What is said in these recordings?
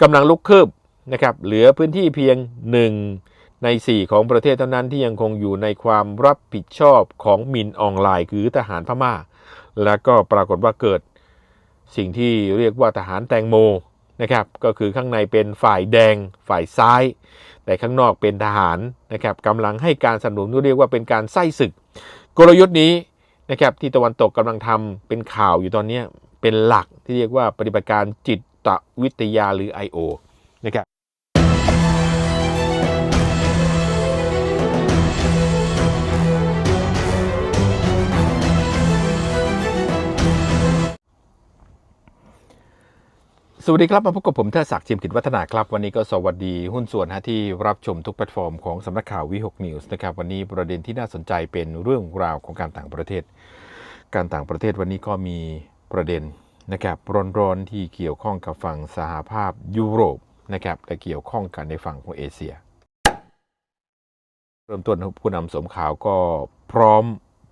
กำลังลุกคืบนะครับเหลือพื้นที่เพียง 1 ใน 4 ของประเทศเท่านั้นที่ยังคงอยู่ในความรับผิดชอบของมินออนไลน์คือทหารพม่า แล้วก็ปรากฏว่าเกิดสิ่งที่เรียกว่าทหารแตงโมนะครับก็คือข้างในเป็นฝ่ายแดงฝ่ายซ้าย แต่ข้างนอกเป็นทหารนะครับกำลังให้การสนับสนุนที่เรียกว่าเป็นการไส้ศึก กลยุทธ์นี้นะครับที่ตะวันตกกำลังทำเป็นข่าวอยู่ตอนนี้เป็นหลักที่เรียกว่าปฏิบัติการจิต ตวิทยาหรือ I.O. นะครับสวัสดีครับ มาพบกับผมเทศศักดิ์ชิมกิจวัฒนาครับ วันนี้ก็สวัสดีหุ้นส่วนฮะที่รับชมทุกแพลตฟอร์มของสำนักข่าววิหกนิวส์นะครับ วันนี้ประเด็นที่น่าสนใจเป็นเรื่องราวของการต่างประเทศ การต่างประเทศวันนี้ก็มีประเด็น นะครับร้อนๆที่เกี่ยวข้องกับฝั่งสหภาพยุโรปนะครับและเกี่ยวข้องกันในฝั่งของเอเชีย เริ่มต้นผู้นำสมข่าวก็พร้อม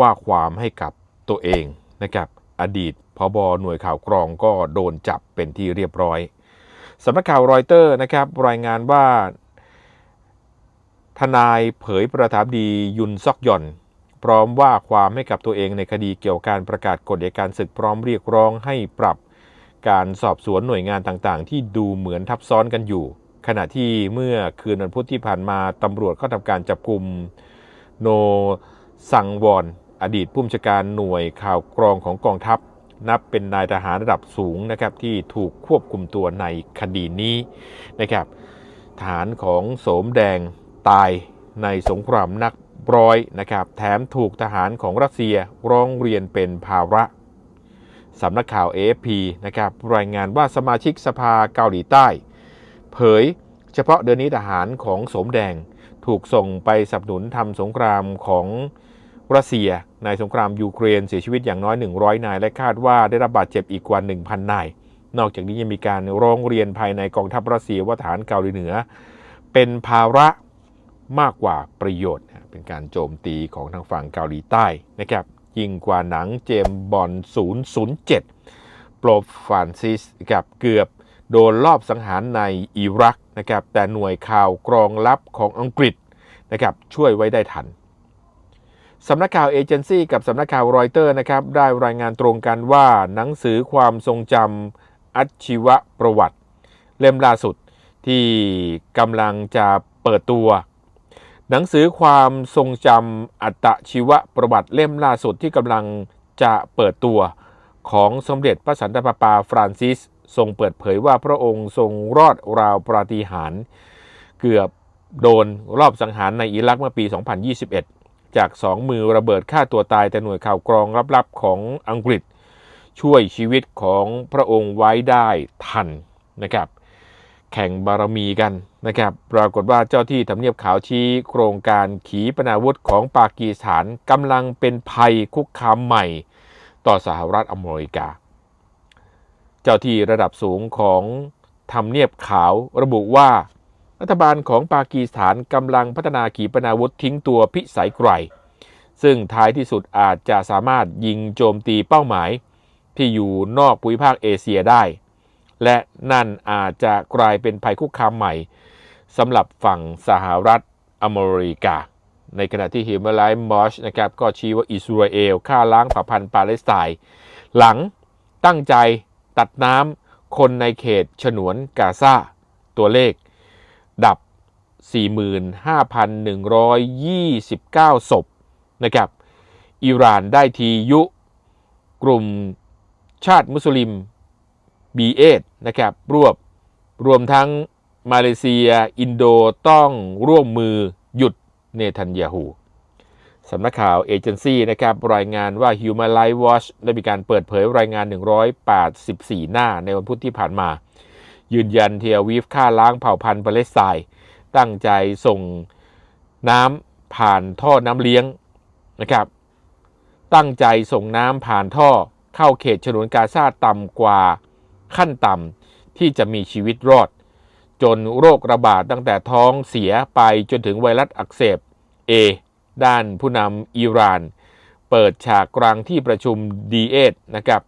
ว่าความให้กับตัวเองนะครับอดีตพบหน่วยข่าวกรองก็โดนจับเป็นที่เรียบร้อยสำนักข่าวรอยเตอร์นะครับรายงานว่า ทนายเผยประทับดียุนซอกยอน พร้อมว่าความให้กับตัวเองในคดีเกี่ยวกับการประกาศกฎอัยการศึกพร้อมเรียกร้องให้ปรับ การสอบสวนหน่วยงานต่างๆ ที่ดูเหมือนทับซ้อนกันอยู่ ขณะที่เมื่อคืนวันพุธที่ผ่านมาตำรวจเข้าทำการจับกลุ่มโนสังวอนอดีตผู้บัญชาการหน่วยข่าวกรองของกองทัพ นับเป็นนายทหารระดับสูงนะครับที่ถูกควบคุมตัวในคดีนี้นะครับทหารของโสมแดงตายในสงครามนัก ร้อยนะครับแถมถูกทหารของรัสเซียร้องเรียนเป็นภาระสำนักข่าว AFP นะครับรายงานว่าสมาชิกสภาเกาหลีใต้ เผยเฉพาะเดือนนี้ทหารของสมแดง ถูกส่งไปสนับสนุนทำสงครามของรัสเซียในสงครามยูเครนเสียชีวิตอย่างน้อย 100 นาย และคาดว่าได้รับบาดเจ็บอีกกว่า 1,000 นาย นอกจากนี้ยังมีการร้องเรียนภายในกองทัพรัสเซียว่าฐานเกาหลีเหนือ เป็นภาระมากกว่าประโยชน์ เป็นการโจมตีของทางฝั่งเกาหลีใต้นะครับยิ่งกว่าหนังเจมบอล007 โปรฟานซิสกับเกือบโดนลอบสังหารในอิรักนะครับแต่หน่วยข่าวกรองลับของอังกฤษนะครับช่วยไว้ได้ทันสำนักข่าวเอเจนซี่กับสำนักข่าวรอยเตอร์นะครับได้รายงานตรงกันว่าหนังสือความทรงจำอัชีวประวัติ เล่มล่าสุดที่กำลังจะเปิดตัว หนังสือความทรงจำอัตชีวประวัติเล่มล่าสุดที่กำลังจะเปิดตัวของสมเด็จพระสันตะปาปาฟรานซิส ทรงเปิดเผยว่าพระองค์ทรงรอดราวปราฏิหาริย์เกือบโดนรอบสังหารในอิรักเมื่อปี 2021 จากสองมือระเบิดฆ่าตัวตายแต่หน่วยข่าวกรองลับๆของอังกฤษ ช่วยชีวิตของพระองค์ไว้ได้ทันนะครับ แข่งบารมีกันนะครับ ปรากฏว่าเจ้าที่ทำเนียบขาวชี้โครงการขีปนาวุธของปากีสถานกำลังเป็นภัยคุกคามใหม่ ต่อสหรัฐอเมริกา เจ้าที่ระดับสูงของทำเนียบขาวระบุว่า รัฐบาลของปากีสถานกำลังพัฒนาขีปนาวุธทิ้งตัวพิสัยไกล ซึ่งท้ายที่สุดอาจจะสามารถยิงโจมตีเป้าหมาย ที่อยู่นอกภูมิภาคเอเชียได้ และนั่นอาจจะกลายเป็นภัยคุกคามใหม่สำหรับฝั่งสหรัฐอเมริกา ในขณะที่ฮิมไลมอชนะครับก็ชี้ว่าอิสราเอลฆ่าล้างเผ่าพันธุ์ปาเลสไตน์หลังตั้งใจตัดน้ำคนในเขตฉนวนกาซาตัวเลข ดับ 45,129 ศพนะครับอิหร่านได้ทียุกลุ่มชาติมุสลิม B8 นะครับรวบรวมทั้งมาเลเซีย อินโดต้องร่วมมือหยุดเนทันยาฮูสำนักข่าวเอเจนซี่นะครับรายงานว่า Human Rights Watch ได้มีการเปิดเผยรายงาน 184 หน้าในวันพุธที่ผ่านมา ยืนยันเทียวีฟฆ่าล้างเผ่าพันธุ์ปาเลสไตน์ตั้งใจส่งน้ำผ่านท่อน้ำเลี้ยงนะครับ ตั้งใจส่งน้ำผ่านท่อเข้าเขตฉนวนกาซาต่ำกว่า ขั้นต่ำที่จะมีชีวิตรอด จนโรคระบาดตั้งแต่ท้องเสียไปจนถึงไวรัสอักเสบ A ด้านผู้นำอิหร่าน เปิดฉากกลางที่ประชุม D8 นะครับ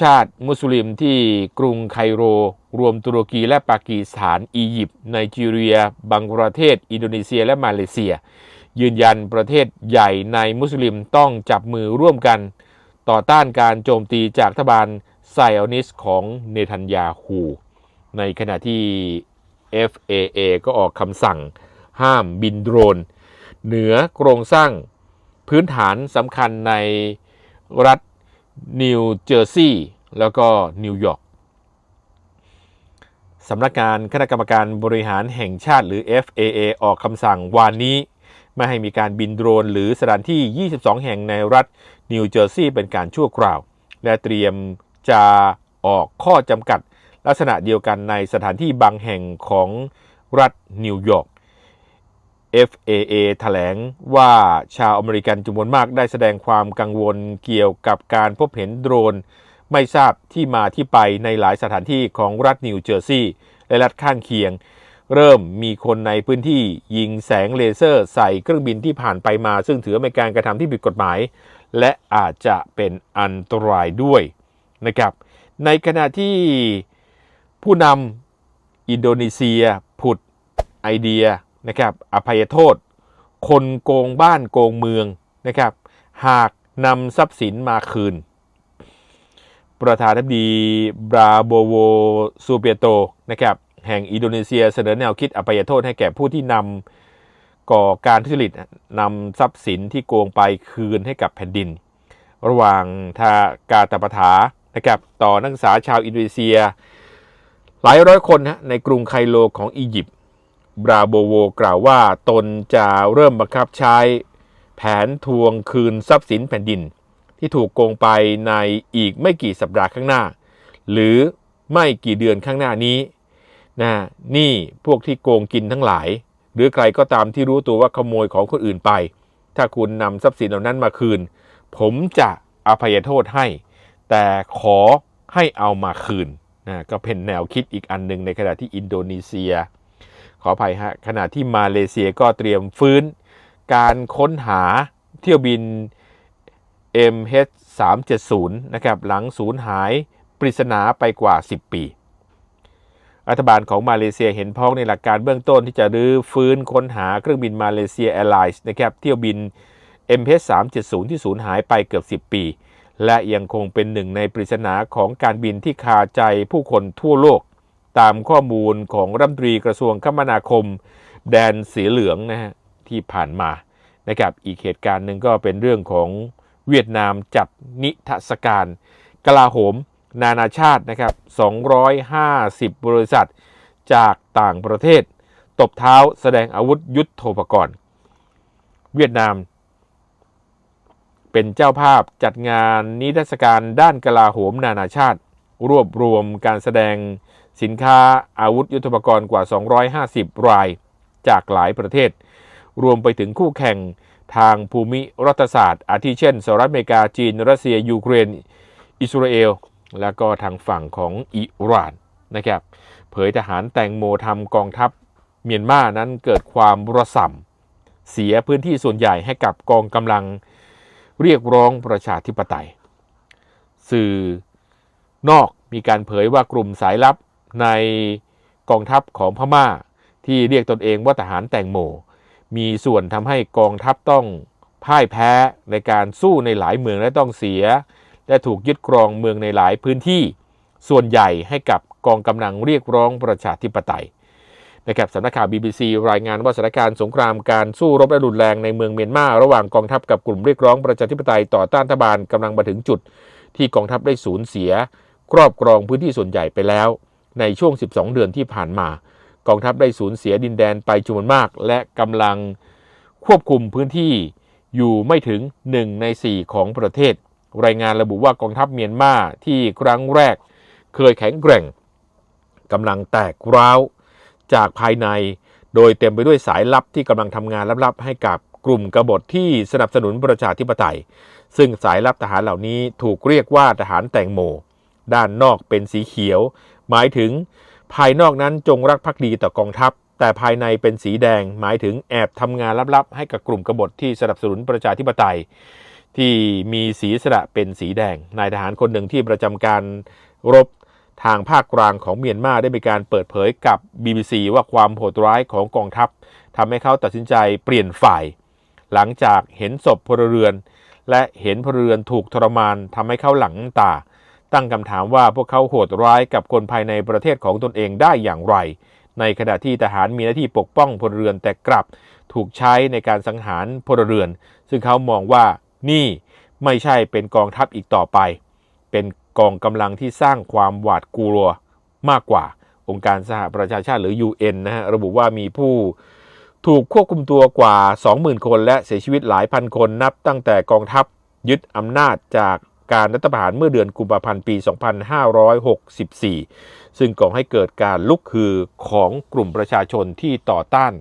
ชาติมุสลิมที่กรุงไคโร รวมตุรกีและปากีสถาน อียิปต์ไนจีเรีย บังกลาเทศ อินโดนีเซียและมาเลเซีย ยืนยันประเทศใหญ่ในมุสลิมต้องจับมือร่วมกัน ต่อต้านการโจมตีจากรัฐบาล ไซออนิสของเนทันยาฮูในขณะที่ FAA ก็ออกคำสั่งห้ามบินโดรน เหนือโครงสร้างพื้นฐานสำคัญในรัฐนิวเจอร์ซีย์แล้วก็นิวยอร์กสำนักงานคณะกรรมการบริหารแห่งชาติหรือ FAA ออกคำสั่งวานนี้ ไม่ให้มีการบินโดรน หรือสถานที่ 22 แห่งในรัฐนิวเจอร์ซีย์เป็นการชั่วคราว และเตรียม จะออกข้อจำกัดลักษณะเดียวกันในสถานที่บางแห่งของรัฐนิวยอร์ก FAA แถลงว่าชาวอเมริกันจำนวนมากได้แสดงความกังวลเกี่ยวกับการพบเห็นโดรน ไม่ทราบที่มาที่ไปในหลายสถานที่ของรัฐนิวเจอร์ซีย์และรัฐข้างเคียง เริ่มมีคนในพื้นที่ยิงแสงเลเซอร์ใส่เครื่องบินที่ผ่านไปมา ซึ่งถือเป็นการกระทำที่ผิดกฎหมาย และอาจจะเป็นอันตรายด้วย นะครับ ในขณะที่ผู้นำอินโดนีเซีย ผุดไอเดียนะครับอภัยโทษ คนโกงบ้านโกงเมืองนะครับ หากนำทรัพย์สินมาคืน ประธานาธิบดีบราโบโวซูเปียโตนะครับแห่งอินโดนีเซียเสนอแนวคิดอภัยโทษให้แก่ผู้ที่นำก่อการทุจริตนำทรัพย์สินที่โกงไปคืนให้กับแผ่นดิน ระหว่างทากาตาปถา นะครับต่อนักศึกษาชาวอินโดนีเซีย หลายร้อยคนนะในกรุงไคโลของอียิปต์บราโบโวกล่าวว่าตนจะเริ่มบังคับใช้แผนทวงคืนทรัพย์สินแผ่นดิน ที่ถูกโกงไปในอีกไม่กี่สัปดาห์ข้างหน้า หรือไม่กี่เดือนข้างหน้านี้นะนี่พวกที่โกงกินทั้งหลาย หรือใครก็ตามที่รู้ตัวว่าขโมยของคนอื่นไป ถ้าคุณนำทรัพย์สินเหล่านั้นมาคืน ผมจะอภัยโทษให้ แต่ขอให้เอามาคืนนะก็เป็นแนวคิดอีกอันหนึ่งในขณะที่อินโดนีเซีย ขออภัยฮะขณะที่มาเลเซียก็เตรียมฟื้น การค้นหาเที่ยวบิน MH370 นะครับหลังสูญหายปริศนาไปกว่า 10 ปีรัฐบาลของมาเลเซียเห็นพ้องในหลักการเบื้องต้นที่จะรื้อฟื้นค้นหาเครื่องบินมาเลเซียแอร์ไลน์นะครับเที่ยวบิน MH370 ที่สูญหายไปเกือบ 10 ปี และยังคงเป็นหนึ่งในปริศนาของการบินที่คาใจผู้คนทั่วโลก ตามข้อมูลของรัฐมนตรีกระทรวงคมนาคม แดนสีเหลืองนะฮะที่ผ่านมานะครับอีกเหตุการณ์หนึ่งก็เป็นเรื่องของเวียดนามจัดนิทรรศการ กลาโหม นานาชาตินะครับ 250 บริษัทจากต่างประเทศ ตบเท้าแสดงอาวุธยุทโธปกรณ์ เวียดนาม เป็นเจ้าภาพจัดงานนิทรรศการด้านกลาโหมนานาชาติ รวบรวมการแสดงสินค้าอาวุธยุทโธปกรณ์กว่า 250 ราย จากหลายประเทศ รวมไปถึงคู่แข่งทางภูมิรัฐศาสตร์ อาทิเช่นสหรัฐอเมริกาจีน รัสเซีย ยูเครน อิสราเอล และก็ทางฝั่งของอิหร่านนะครับเผยทหารแตงโมทำกองทัพเมียนมานั้นเกิดความระส่ำเสียพื้นที่ส่วนใหญ่ให้กับกองกำลัง เรียกร้องประชาธิปไตย สื่อนอกมีการเผยว่ากลุ่มสายลับในกองทัพของพม่า ที่เรียกตนเองว่าทหารแตงโม มีส่วนทำให้กองทัพต้องพ่ายแพ้ในการสู้ในหลายเมืองและต้องเสีย และถูกยึดครองเมืองในหลายพื้นที่ ส่วนใหญ่ให้กับกองกำลังเรียกร้องประชาธิปไตย นะครับสำนักข่าว BBC รายงานว่าสถานการณ์สงครามการสู้รบและรุนแรงในเมืองเมียนมาระหว่างกองทัพกับกลุ่มเรียกร้องประชาธิปไตยต่อต้านรัฐบาลกำลังมาถึงจุด ที่กองทัพได้สูญเสีย ครอบครองพื้นที่ส่วนใหญ่ไปแล้ว ในช่วง 12 เดือนที่ผ่านมา กองทัพได้สูญเสียดินแดนไปจำนวนมาก และกำลังควบคุมพื้นที่อยู่ไม่ถึง 1 ใน 4 ของประเทศ รายงานระบุว่ากองทัพเมียนมาที่ครั้งแรก เคยแข็งแกร่งกำลังแตกร้าว จากภายใน โดยเต็มไปด้วยสายลับที่กำลังทำงานลับๆให้กับกลุ่มกบฏที่สนับสนุนประชาธิปไตย ซึ่งสายลับทหารเหล่านี้ถูกเรียกว่าทหารแตงโม ด้านนอกเป็นสีเขียว หมายถึง ภายนอกนั้นจงรักภักดีต่อกองทัพ แต่ภายในเป็นสีแดง หมายถึงแอบทำงานลับๆ ให้กับกลุ่มกบฏที่สนับสนุนประชาธิปไตย ที่มีสีสระเป็นสีแดง นายทหารคนหนึ่งที่ประจำการรบ ทางภาคกลางของเมียนมาได้มีการเปิดเผยกับ BBC ว่าความโหดร้ายของกองทัพทำให้เขาตัดสินใจเปลี่ยนฝ่าย หลังจากเห็นศพพลเรือน และเห็นพลเรือนถูกทรมานทำให้เขาหลังน้ำตา ตั้งคำถามว่าพวกเขาโหดร้ายกับคนภายในประเทศของตนเองได้อย่างไร ในขณะที่ทหารมีหน้าที่ปกป้องพลเรือนแต่กลับถูกใช้ในการสังหารพลเรือน ซึ่งเขามองว่านี่ไม่ใช่เป็นกองทัพอีกต่อไป เป็นกองกำลังที่สร้างความหวาดกลัวมากกว่า องค์การสหประชาชาติหรือ UN นะฮะระบุว่ามีผู้ถูกควบคุมตัวกว่า 20,000 คน และเสียชีวิตหลายพันคนนับตั้งแต่กองทัพยึดอำนาจจากการรัฐประหารเมื่อเดือนกุมภาพันธ์ปี 2564 ซึ่งก่อให้เกิดการลุกคือของกลุ่มประชาชนที่ต่อต้าน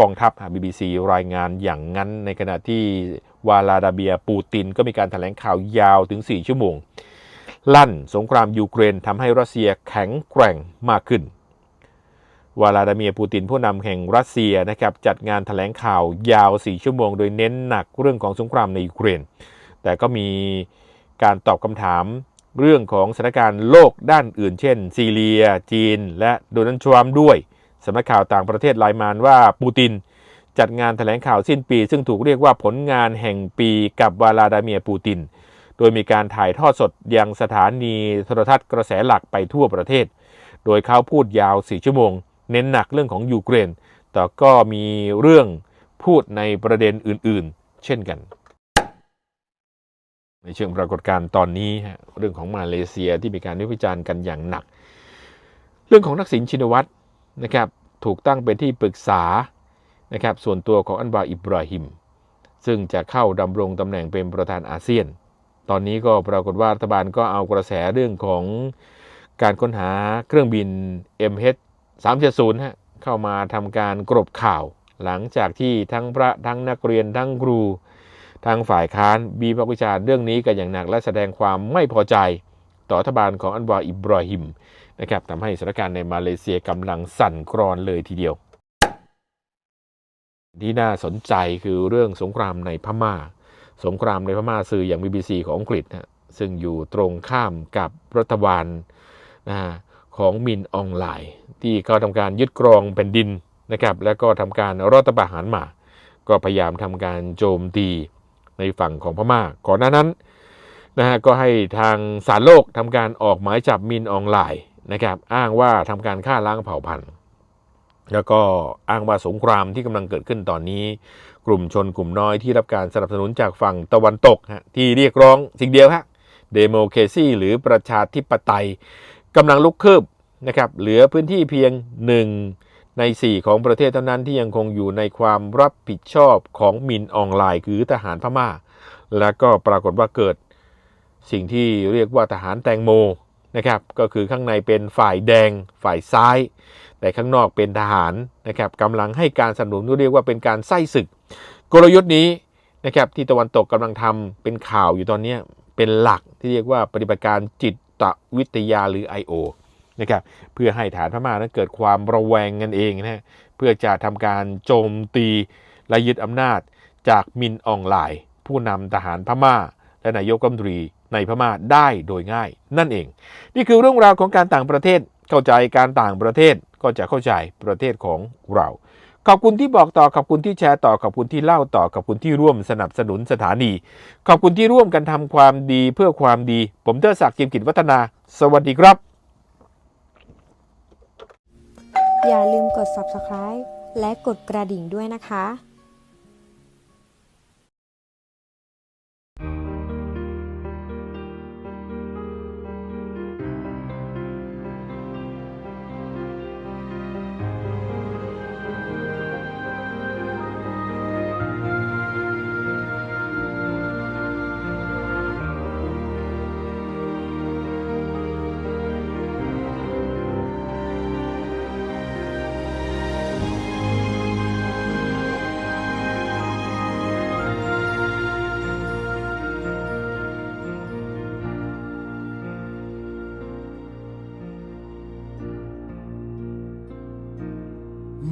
กองทัพ BBC รายงานอย่างนั้นในขณะที่วาลาดาเบียปูตินก็มีการถแถลงข่าวยาวถึง 4 ชั่วโมง ลั่นสงครามยูเครนทำให้รัสเซียแข็งแกร่งมากขึ้น วลาดาเมียร์ปูตินผู้นำแห่งรัสเซียนะครับจัดงานถแถลงข่าวยาว 4 ชั่วโมง โดยเน้นหนักเรื่องของสงครามในยูเครน แต่ก็มีการตอบคำถามเรื่องของสถานการณ์โลกด้านอื่น เช่น ซีเรีย จีน และโดนัลด์ทรัมป์ด้วยสำนักข่าวต่างประเทศรายงานว่าปูตินจัดงานถแถลงข่าวสิ้นปี ซึ่งถูกเรียกว่าผลงานแห่งปีกับวลาดาเมียร์ปูติน โดยมีการถ่ายทอดสดยังสถานีโทรทัศน์กระแสหลักไปทั่วประเทศ โดยเขาพูดยาว 4 ชั่วโมง เน้นหนักเรื่องของยูเครน แต่ก็มีเรื่องพูดในประเด็นอื่นๆ เช่นกัน ในเชิงปรากฏการณ์ตอนนี้ฮะเรื่องของมาเลเซียที่มีการวิพากษ์วิจารณ์กันอย่างหนัก เรื่องของนักสินชินวัตรนะครับถูกตั้งเป็นที่ปรึกษานะครับส่วนตัวของอันบาอิบราฮิม ซึ่งจะเข้าดำรงตำแหน่งเป็นประธานอาเซียน ตอนนี้ก็ปรากฏว่ารัฐบาลก็เอากระแสเรื่องของการค้นหาเครื่องบิน MH 370ฮะเข้ามาทำการกรบข่าว หลังจากที่ทั้งพระทั้งนักเรียนทั้งครูทางฝ่ายค้านบีพากวิจารณ์เรื่องนี้กันอย่างหนักและแสดงความไม่พอใจต่อรัฐบาลของอันวาอิบราฮิมนะครับทำให้สถานการณ์ในมาเลเซียกำลังสั่นคลอนเลยทีเดียว ที่น่าสนใจคือเรื่องสงครามในพม่า สงครามในพม่าสื่ออย่าง BBC ของอังกฤษนะซึ่งอยู่ตรงข้ามกับรัฐบาลนะของมินออนไลน์ ที่เขาทำการยึดครองแผ่นดินนะครับแล้วก็ทำการรัฐประหารมา ก็พยายามทำการโจมตีในฝั่งของพม่าก่อนหน้านั้นนะฮะก็ให้ทางสารโลกทำการออกหมายจับมินออนไลน์นะครับอ้างว่าทำการฆ่าล้างเผ่าพันธุ์ แล้วก็อ้างว่าสงครามที่กำลังเกิดขึ้นตอนนี้ กลุ่มชนกลุ่มน้อยที่รับการสนับสนุนจากฝั่งตะวันตกฮะที่เรียกร้องสิ่งเดียวฮะเดโมเคซีหรือประชาธิปไตยกำลังลุกคืบนะครับเหลือพื้นที่เพียงหนึ่งใน 4 ของประเทศเท่านั้นที่ยังคงอยู่ในความรับผิดชอบของมินออนไลน์คือทหารพม่า แล้วก็ปรากฏว่าเกิดสิ่งที่เรียกว่าทหารแตงโม นะครับก็คือข้างในเป็นฝ่ายแดงฝ่ายซ้าย แต่ข้างนอกเป็นทหารนะครับกำลังให้การสนับสนุนที่เรียกว่าเป็นการไส้ศึก กลยุทธ์นี้นะครับที่ตะวันตกกำลังทำเป็นข่าวอยู่ตอนนี้เป็นหลักที่เรียกว่าปฏิบัติการจิตวิทยาหรือ I.O. นะครับเพื่อให้ฐานพม่านั้นเกิดความระแวงกันเองนะฮะเพื่อจะทำการโจมตีและยึดอำนาจจากมินออนไลน์ผู้นำทหารพม่า และนายกรัฐมนตรี ในพม่าได้โดยง่ายนั่นเอง นี่คือเรื่องราวของการต่างประเทศเข้าใจการต่างประเทศก็จะเข้าใจประเทศของเรา ขอบคุณที่บอกต่อขอบคุณที่แชร์ต่อขอบคุณที่เล่าต่อขอบคุณที่ร่วมสนับสนุนสถานี ขอบคุณที่ร่วมกันทำความดีเพื่อความดี ผมเทอศักดิ์จิมกิจวัฒนา สวัสดีครับ อย่าลืมกด subscribe และกดกระดิ่งด้วยนะคะ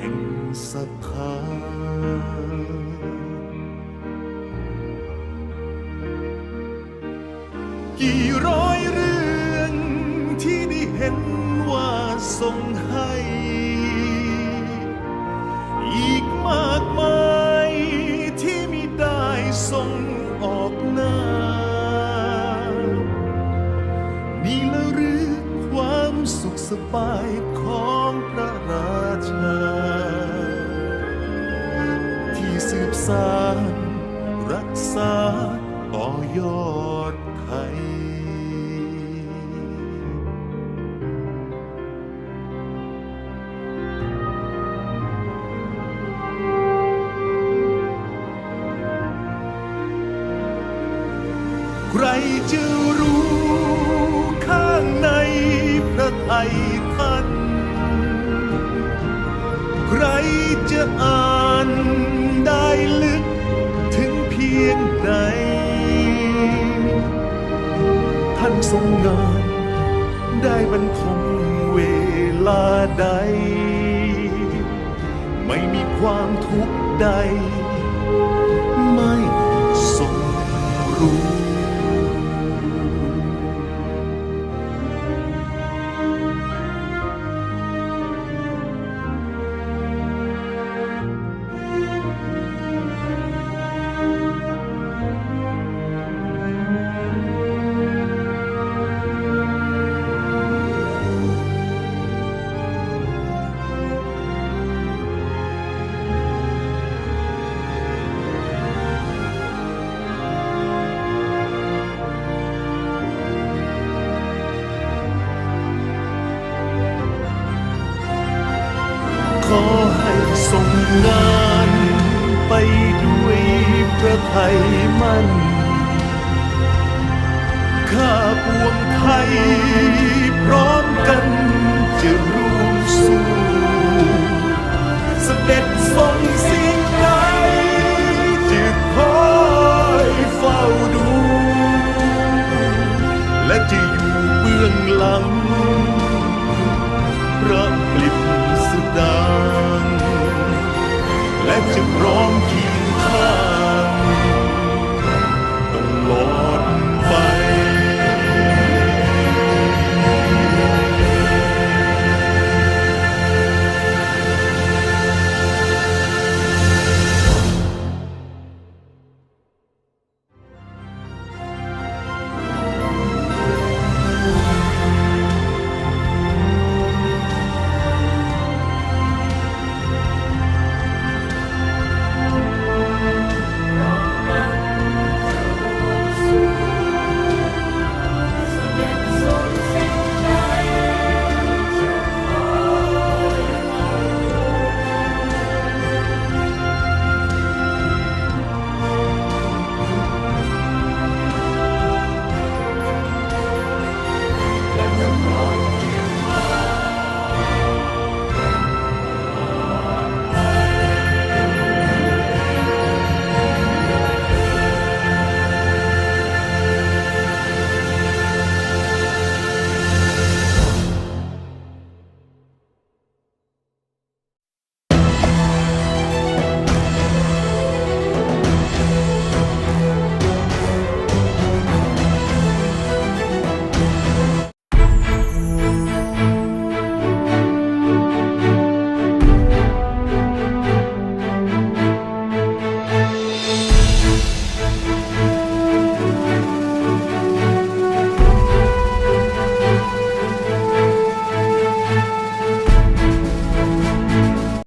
แห่งศรัทธากี่ร้อยเรื่องที่ได้เห็นว่าส่งให้ อีกมากมายที่มิได้ส่งออกหน้า นี่ละหรือความสุขสบาย สานรักษาต่อยอดไทยใครจะ ได้บรรทมเวลาใด ไม่มีความทุกข์ใด ไม่ทรงรู้ งานไปด้วยพระไทยมันข้าปวงไทยพร้อมกันจะร่วมสู้เสด็จทรงสิ่งใดจะคอยเฝ้าดู และจะอยู่เบื้องหลังพระ